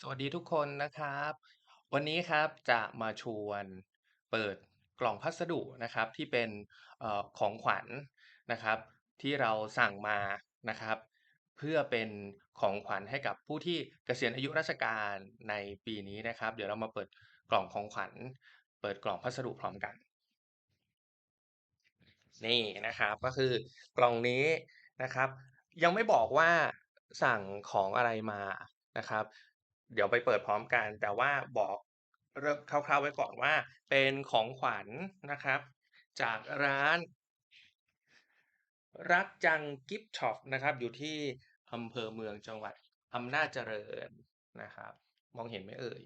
สวัสดีทุกคนนะครับ วันนี้ครับจะมาชวนเปิดกล่องพัสดุนะครับที่เป็นเอ่อของขวัญนะครับ ที่เราสั่งมานะครับ เพื่อเป็นของขวัญให้กับผู้ที่เกษียณอายุราชการในปีนี้นะครับ เดี๋ยวเรามาเปิดกล่องของขวัญ เปิดกล่องพัสดุพร้อมกัน นี่นะครับก็คือกล่องนี้นะครับ ยังไม่บอกว่าสั่งของอะไรมานะครับ เดี๋ยวไปเปิดพร้อมกัน แต่ว่าบอกเริ่มคร่าวๆไว้ก่อนว่า เป็นของขวัญนะครับ จากร้าน รักจังกิฟต์ช็อปนะครับ อยู่ที่อำเภอเมืองจังหวัดอำนาจเจริญนะครับ มองเห็นไหมเอ่ย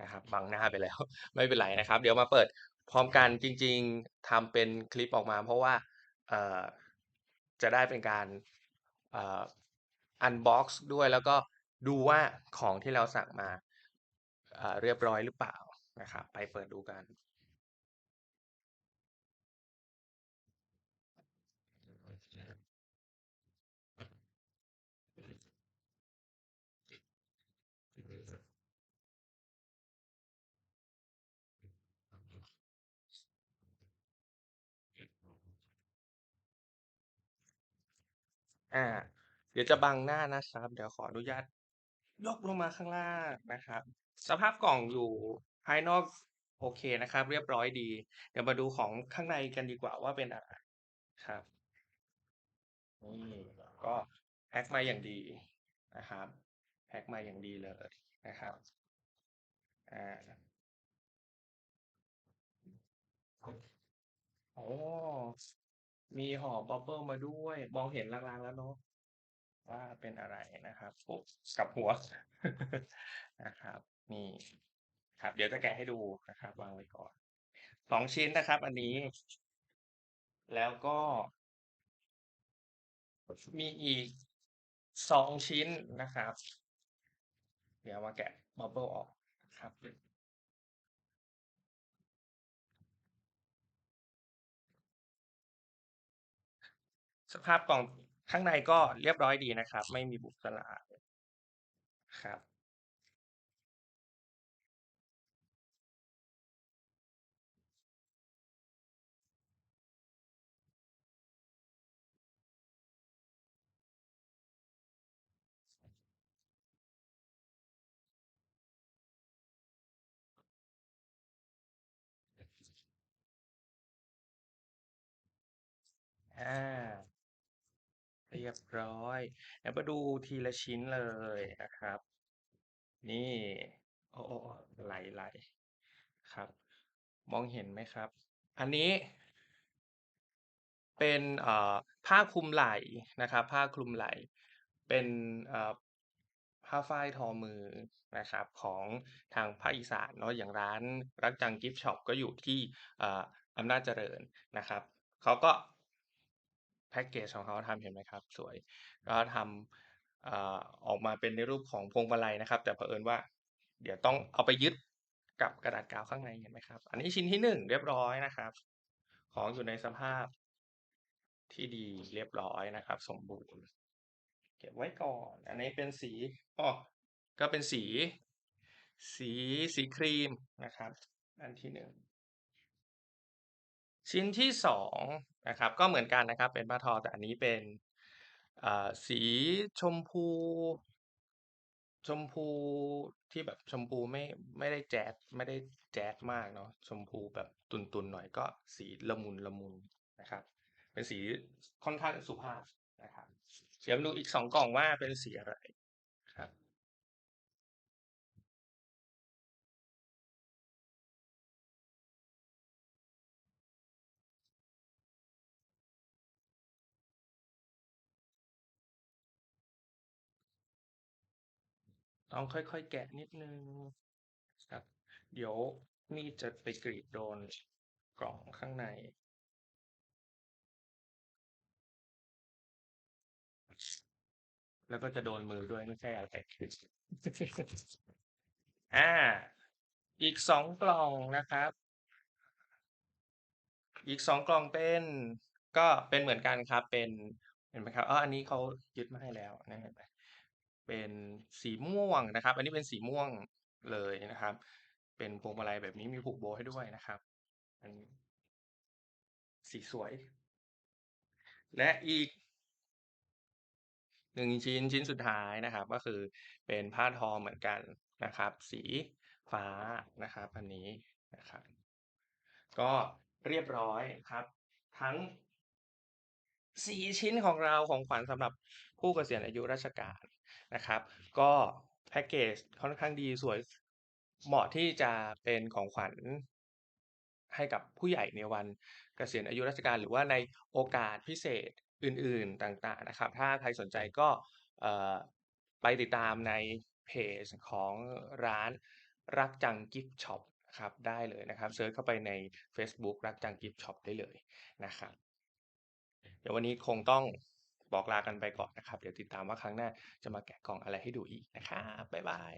นะครับบังหน้าไปแล้ว ไม่เป็นไรนะครับ เดี๋ยวมาเปิดพร้อมกันจริง ๆทำเป็นคลิปออกมา เพราะว่าจะได้เป็นการอันบ็อกซ์ด้วยแล้วก็ ดูว่าของที่เราสั่งมาเรียบร้อยหรือเปล่านะครับ ไปเปิดดูกัน อ่า เดี๋ยวจะบังหน้านะครับ เดี๋ยวขออนุญาต ยกลงมาข้างล่างนะครับ สภาพกล่องอยู่ภายนอกโอเคนะครับ เรียบร้อยดี เดี๋ยวมาดูของข้างในกันดีกว่าว่าเป็นอะไรครับนี่ก็แพ็กมาอย่างดีนะครับแพ็กมาอย่างดีเลยนะครับอาอ๋อมีห่อบับเบิลมาด้วย มองเห็นลางๆแล้วเนาะ ว่าเป็นอะไรนะครับกับหัวนะครับ นี่ครับ เดี๋ยวจะแกะให้ดูนะครับ วางไว้ก่อน2ชิ้นนะครับ อันนี้ แล้วก็ มีอีก2ชิ้นนะครับ เดี๋ยวมาแกะบับเบิลออกนะครับสภาพกล่อง ข้างในก็เรียบร้อยดีนะครับ ไม่มีบุบสลาครับอา เรียบร้อยเดี๋ยวมาดูทีละชิ้นเลยนะครับ นี่โอ้ๆๆไหลๆครับ มองเห็นไหมครับ?อันนี้ เป็นเอ่อผ้าคลุมไหล่นะครับ ผ้าคลุมไหล่ เป็นเอ่อผ้าฝ้ายทอมือนะครับของทางภาคอีสานเนาะอย่างร้านรักจังกิฟต์ช็อปก็อยู่ที่ออำนาจเจริญนะครับเขาก็ แพ็กเกจของเขาทำเห็นไหมครับ สวย ก็ทำอ่าออกมาเป็นในรูปของพวงมาลัยนะครับ แต่เผอิญว่า เดี๋ยวต้องเอาไปยึดกับกระดาษกาวข้างในเห็นไหมครับ?อันนี้ชิ้นที่1เรียบร้อยนะครับ ของอยู่ในสภาพที่ดีเรียบร้อยนะครับ สมบูรณ์ เก็บไว้ก่อน อันนี้เป็นสีอ้อก็เป็นสี สีสีครีมนะครับ อันที่1 ชิ้นที่2นะครับ ก็เหมือนกันนะครับ เป็นผ้าทอแต่อันนี้เป็นสีชมพู ชมพูที่แบบชมพูไม่ไม่ได้แจ๊สไม่ได้แจ๊สมากเนาะชมพูแบบตุนๆหน่อยก็สีละมุนๆนนะครับ เป็นสีค่อนข้างสุภาพนะครับเดี๋ยวดูอีก2กล่องว่าเป็นสีอะไร ต้องค่อย ๆ แกะนิดนึงครับ เดี๋ยวมีดจะไปกรีดโดนกล่องข้างใน แล้วก็จะโดนมือด้วยไม่ใช่อะไรอาอีก2กล่องนะครับ อีก2กล่องเป็น ก็เป็นเหมือนกันครับ เป็นเห็นไหมครับ?อ้ออันนี้เขายึดมาให้แล้วนะเห็นไหม? เป็นสีม่วงนะครับ อันนี้เป็นสีม่วงเลยนะครับ เป็นพวงมาลัยแบบนี้มีผูกโบให้ด้วยนะครับ อันนี้สีสวย และอีกหนึ่งชิ้นชิ้นสุดท้ายนะครับ ก็คือเป็นผ้าทอเหมือนกันนะครับ สีฟ้านะครับ อันนี้นะครับ ก็เรียบร้อยครับ ทั้ง สี่ชิ้นของเราของขวัญสำหรับผู้เกษียณอายุราชการนะครับ ก็แพ็กเกจค่อนข้างดีสวยเหมาะที่จะเป็นของขวัญให้กับผู้ใหญ่ในวันเกษียณอายุราชการ หรือว่าในโอกาสพิเศษอื่นๆต่างๆนะครับ ถ้าใครสนใจก็ไปติดตามในเพจของร้านรักจังกิฟช็อปครับได้เลยนะครับเซิร์ชเข้าไปใน Facebook รักจังกิฟช็อปได้เลยนะครับ เดี๋ยววันนี้คงต้องบอกลากันไปก่อนนะครับ เดี๋ยวติดตามว่าครั้งหน้าจะมาแกะกล่องอะไรให้ดูอีกนะครับบ๊ายบาย